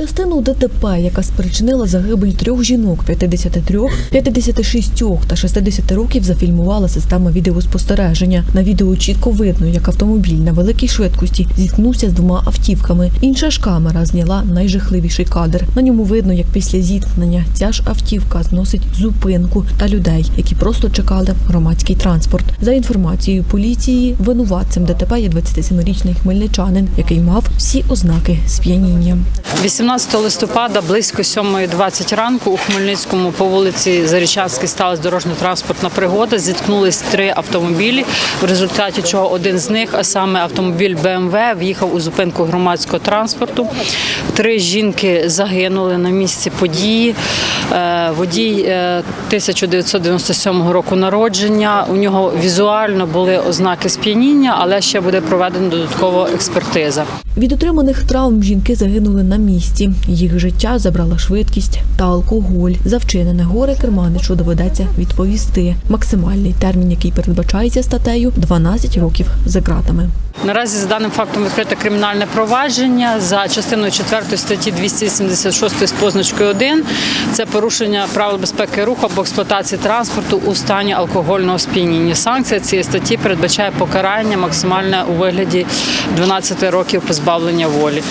Частину ДТП, яка спричинила загибель трьох жінок 53, 56 та 60 років, зафільмувала система відеоспостереження. На відео чітко видно, як автомобіль на великій швидкості зіткнувся з двома автівками. Інша ж камера зняла найжахливіший кадр. На ньому видно, як після зіткнення ця ж автівка зносить зупинку та людей, які просто чекали громадський транспорт. За інформацією поліції, винуватцем ДТП є 27-річний хмельничанин, який мав всі ознаки сп'яніння. 18 листопада близько 7.20 ранку у Хмельницькому по вулиці Зарічанській сталася дорожньо-транспортна пригода. Зіткнулись три автомобілі, в результаті чого один з них, а саме автомобіль БМВ, в'їхав у зупинку громадського транспорту. Три жінки загинули на місці події. Е, Водій е, 1997 року народження. У нього візуально були ознаки сп'яніння, але ще буде проведена додаткова експертиза. Від отриманих травм жінки загинули на місці. Їх життя забрала швидкість та алкоголь. За вчинене горе керманичу доведеться відповісти. Максимальний термін, який передбачається статтею 12 років за ґратами. Наразі за даним фактом відкрите кримінальне провадження за частиною 4 статті 276 з позначкою 1. Це порушення правил безпеки руху або експлуатації транспорту у стані алкогольного сп'яніння. Санкція цієї статті передбачає покарання максимальне у вигляді 12 років позбавлення волі.